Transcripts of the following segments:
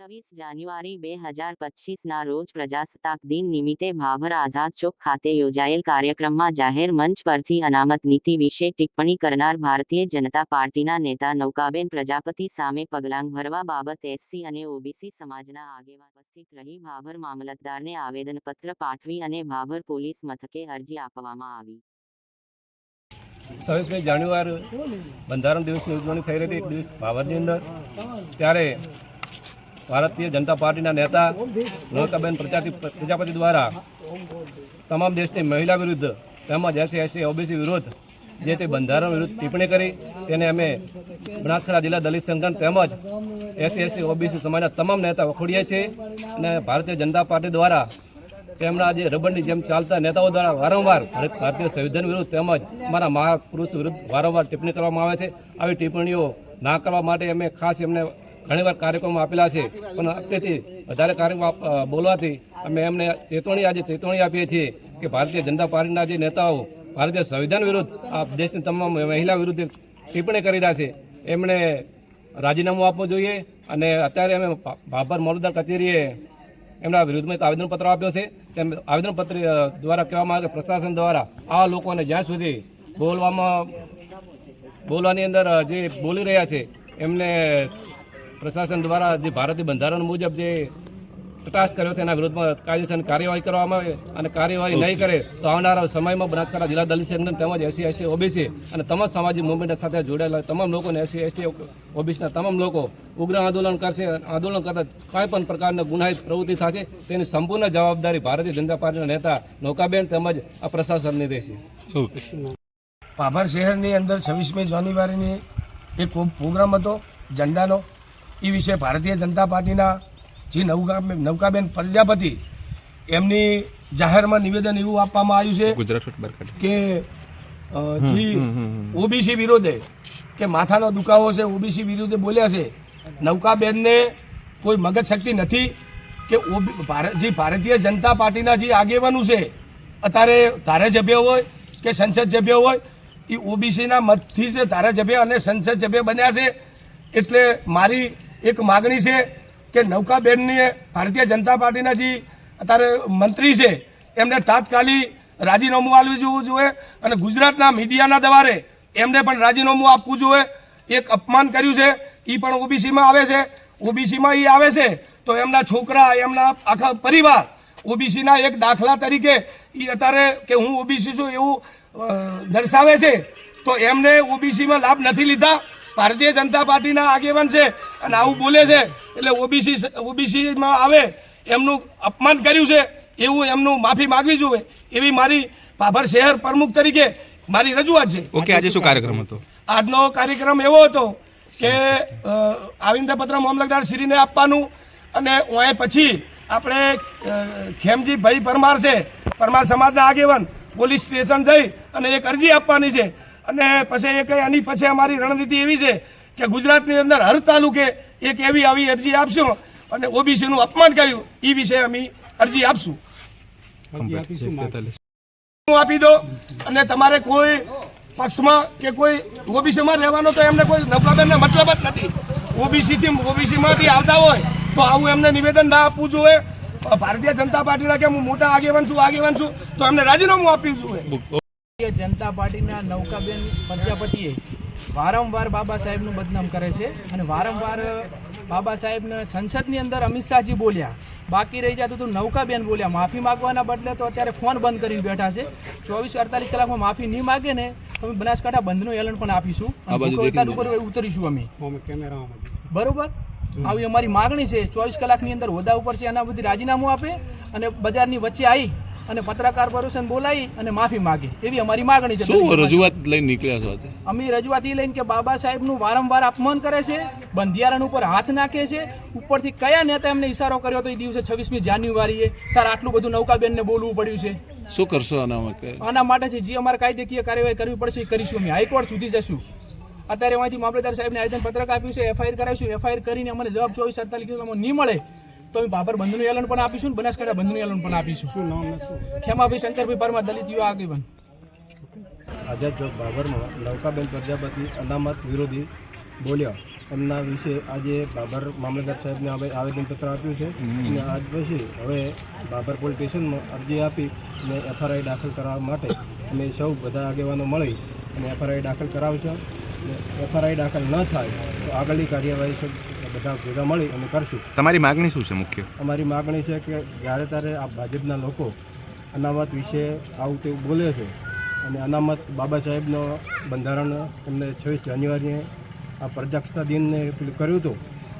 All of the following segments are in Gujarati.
છવ્વીસ જાન્યુઆરી બે હજાર પચીસના રોજ પ્રજાસત્તાક દિન નિમિત્તે ભાભર આઝાદ ચોક ખાતે યોજાયેલ કાર્યક્રમમાં જાહેર મંચ પરથી અનામત નીતિ વિશે ટિપ્પણી કરનાર ભારતીય જનતા પાર્ટીના નેતા નૌકાબેન પ્રજાપતિ સામે પગલાં ભરવા બાબત એસસી અને ઓબીસી સમાજના આગેવાન ઉપસ્થિત રહી ભાભર મામલતદારને આવેદનપત્ર પાઠવી અને ભાભર પોલીસ મથકે અરજી આપવામાં આવી. છવ્વીસમી જાન્યુઆરી બંધારણ દિવસની ઉજવણી થઈ રહી હતી. દિવસ ભાવરની અંદર. ત્યારે ભારતીય જનતા પાર્ટીના નેતા નૌકાબેન પ્રજાતિ પ્રજાપતિ દ્વારા તમામ દેશની મહિલા વિરુદ્ધ તેમજ એસી એસી ઓબીસી વિરુદ્ધ જે તે બંધારણ વિરુદ્ધ ટિપ્પણી કરી, તેને અમે બનાસકાંઠા જિલ્લા દલિત સંગઠન તેમજ એસી એસટી, ઓબીસી સમાજના તમામ નેતા વખોડીએ છીએ અને ભારતીય જનતા પાર્ટી દ્વારા તેમના જે રબરની જેમ ચાલતા નેતાઓ દ્વારા વારંવાર ભારતીય સંવિધાન વિરુદ્ધ તેમજ અમારા મહાપુરુષ વિરુદ્ધ વારંવાર ટિપ્પણી કરવામાં આવે છે. આવી ટિપ્પણીઓ ના કરવા માટે અમે ખાસ એમને ઘણીવાર કાર્યક્રમો આપેલા છે. પણ અત્યારથી વધારે કાર્યક્રમ બોલવાથી અમે એમને ચેતવણી, આજે ચેતવણી આપીએ છીએ કે ભારતીય જનતા પાર્ટીના જે નેતાઓ, ભારતીય સંવિધાન વિરુદ્ધ આ દેશની તમામ મહિલા વિરુદ્ધ ટિપ્પણી કરી રહ્યા છે. એમણે રાજીનામું આપવું જોઈએ અને અત્યારે અમે ભાભર મોલદાર કચેરીએ એમના વિરુદ્ધમાં એક આવેદનપત્ર આપ્યો છે. તેમ આવેદનપત્ર દ્વારા કહેવામાં આવે કે પ્રશાસન દ્વારા આ લોકોને જ્યાં સુધી બોલવામાં, બોલવાની અંદર જે બોલી રહ્યા છે, એમને પ્રશાસન દ્વારા જે ભારતીય બંધારણ મુજબ જે કટાશ કર્યો છે એના વિરુદ્ધમાં કાયદેસર કાર્યવાહી કરવામાં આવે અને કાર્યવાહી નહીં કરે તો આવનારા સમયમાં બનાસકાંઠા જિલ્લા દલિત સંગઠન તેમજ એસસી એસટી ઓબીસી અને તમામ સામાજિક મુવમેન્ટ સાથે જોડાયેલા તમામ લોકોને એસસી એસટી ઓબીસીના તમામ લોકો ઉગ્ર આંદોલન કરશે આંદોલન કરતા કોઈ પણ પ્રકારના ગુનાહિત પ્રવૃત્તિ થશે તેની સંપૂર્ણ જવાબદારી ભારતીય જનતા પાર્ટીના નેતા નૌકાબેન તેમજ આ પ્રશાસનની રહેશે. પાભર શહેરની અંદર છવ્વીસમી જાન્યુઆરીની એક પ્રો- પ્રોગ્રામ હતો ઝંડાનો. એ વિશે ભારતીય જનતા પાર્ટીના જે નવકા નવકાબેન પ્રજાપતિ એમની જાહેરમાં નિવેદન એવું આપવામાં આવ્યું છે ગુજરાત કે જે ઓબીસી વિરોધે કે માથાનો દુખાવો છે ઓબીસી વિરુદ્ધે બોલ્યા છે નૌકાબેનને કોઈ મગજ શક્તિ નથી કે જે ભારતીય જનતા પાર્ટીના જે આગેવાનું છે અત્યારે ધારાસભ્ય હોય કે સંસદ સભ્ય હોય એ ઓબીસીના મતથી જ ધારાસભ્ય અને સંસદ સભ્ય બન્યા છે. એટલે મારી એક માગણી છે કે નૌકાબેનને ભારતીય જનતા પાર્ટીના જે અત્યારે મંત્રી છે, એમને તાત્કાલિક રાજીનામું આપવું જોવું જોઈએ અને ગુજરાતના મીડિયાના દ્વારે એમને પણ રાજીનામું આપવું જોઈએ. એક અપમાન કર્યું છે એ પણ ઓબીસીમાં આવે છે. ઓબીસીમાં એ આવે છે, તો એમના છોકરા, એમના આખા પરિવાર ઓબીસીના એક દાખલા તરીકે એ અત્યારે કે હું ઓબીસી છું એવું દર્શાવે છે, તો એમને ઓબીસીમાં લાભ નથી લીધા. ભારતીય જનતા પાર્ટીના આગેવાન છે અને આવું બોલે છે એટલે ઓબીસી ઓબીસીમાં આવે એમનું અપમાન કર્યું છે એવું એમનું માફી માગવી જોઈએ એવી મારી ભાભર શહેર પ્રમુખ તરીકે મારી રજૂઆત છે. ઓકે આજે શું કાર્યક્રમ હતો? આજનો કાર્યક્રમ એવો હતો કે આવિંદ આવિંદપત્ર મામલતદાર શ્રીને આપવાનું અને ઓય પછી આપણે ખેમજી ખેમજીભાઈ પરમાર છે પરમાર સમાજના આગેવાન પોલીસ સ્ટેશન જઈ અને એક અરજી આપવાની છે. અને પછી એક આની પછી અમારી રણનીતિ એવી છે કે ગુજરાતની અંદર હર તાલુકે એક એવી આવી અરજી આપશો અને ઓબીસીનું અપમાન કર્યું એ વિશે અમે અરજી આપશું. આપી દો અને તમારે કોઈ પક્ષમાં કે કોઈ ઓબીસીમાં રહેવાનો તો એમને કોઈ નૌકાબેનને મતલબ જ નથી. ઓબીસીથી ઓબીસીમાંથી આવતા હોય તો આવું એમને નિવેદન ના આપવું જોઈએ. ભારતીય જનતા પાર્ટીના કે હું મોટા આગેવાન છું આગેવાન છું, તો એમને રાજીનામું આપવું જોઈએ. જનતા પાર્ટીના નૌકાબેન પ્રજાપતિએ વારંવાર બાબા સાહેબનું બદનામ કરે છે અને વારંવાર બાબા સાહેબને સંસદની અંદર અમિત શાહજી બોલ્યા. બાકી રહી જતું હતું નૌકાબેન બોલ્યા. માફી માગવાના બદલે તો અત્યારે ફોન બંધ કરીને બેઠા છે. ચોવીસ અડતાલીસ કલાકમાં માફી નહીં માગે ને તો અમે બનાસકાંઠા બંધનું એલન પણ આપીશું ઉપર ઉતરીશું અમે. બરોબર? આવી અમારી માગણી છે. ચોવીસ કલાકની અંદર હોદ્દા ઉપર છે એના બધી રાજીનામું આપે અને બજારની વચ્ચે આવી અને પત્રકાર પરિષદ બોલાવી અને માફી માગી. એવી અમારી માગણી છે. શું રજૂઆત લઈને નીકળ્યા છો અમે રજૂઆત એ લઈને કે બાબા સાહેબનું વારંવાર અપમાન કરે છે બંધિયારણ ઉપર હાથ નાખે છે. ઉપરથી કયા નેતા એમને ઈશારો કર્યો હતો એ દિવસે છવ્વીસમી જાન્યુઆરીએ તાર આટલું બધું નૌકાબેનને બોલવું પડ્યું છે. શું કરશો આના માટે? આના માટે છે જે અમારે કાયદેકીય કાર્યવાહી કરવી પડશે એ કરીશું અમે. હાઈકોર્ટ સુધી જશું. અત્યારે અહીંથી મામલતદાર સાહેબને આવેદન પત્રક આપ્યું છે એફઆઈઆર કરાવીશું. એફઆઈઆર કરીને અમને જવાબ ચોવીસ અડતાલીસ કલાકમાં નહીં મળે. તો અમે બાબર બંધનું એલન પણ આપીશું ને બનાસકાંઠા બંધનું એલન પણ આપીશું. ખેમાભાઈ શંકરભાઈ પરમાર દલિત યુવા આગેવાન. આઝાદ ચોક બાબરમાં નૌકાબેન પ્રજાપતિ અનામત વિરોધી બોલ્યા. એમના વિશે આજે બાબર મામલતદાર સાહેબને હવે આવેદનપત્ર આપ્યું છે. અને આજ પછી હવે બાબર પોલીસ સ્ટેશનમાં અરજી આપી અને એફઆરઆઈ દાખલ કરવા માટે અમે સૌ બધા આગેવાનો મળી અને એફઆરઆઈ દાખલ કરાવશું. અને એફઆરઆઈ દાખલ ન થાય તો આગળની કાર્યવાહી બધા ભેગા મળી અને કરશું. તમારી માગણી શું છે મુખ્ય? અમારી માગણી છે કે જ્યારે ત્યારે આ ભાજપના લોકો અનામત વિશે આવું તેવું બોલે છે અને અનામત બાબા સાહેબનો બંધારણ એમને છવ્વીસ જાન્યુઆરીએ આ પ્રજાસત્તાક દિનને પેલું કર્યું હતું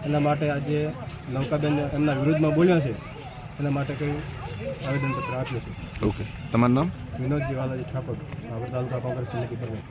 એના માટે આજે નૌકાબેન એમના વિરુદ્ધમાં બોલ્યા છે એના માટે કંઈ આવેદનપત્ર આપ્યું છે. ઓકે. તમારું નામ? વિનોદ જીવાલાજી ઠાકોર બાબર તાલુકા કોંગ્રેસ સમિતિ પ્રમુખ.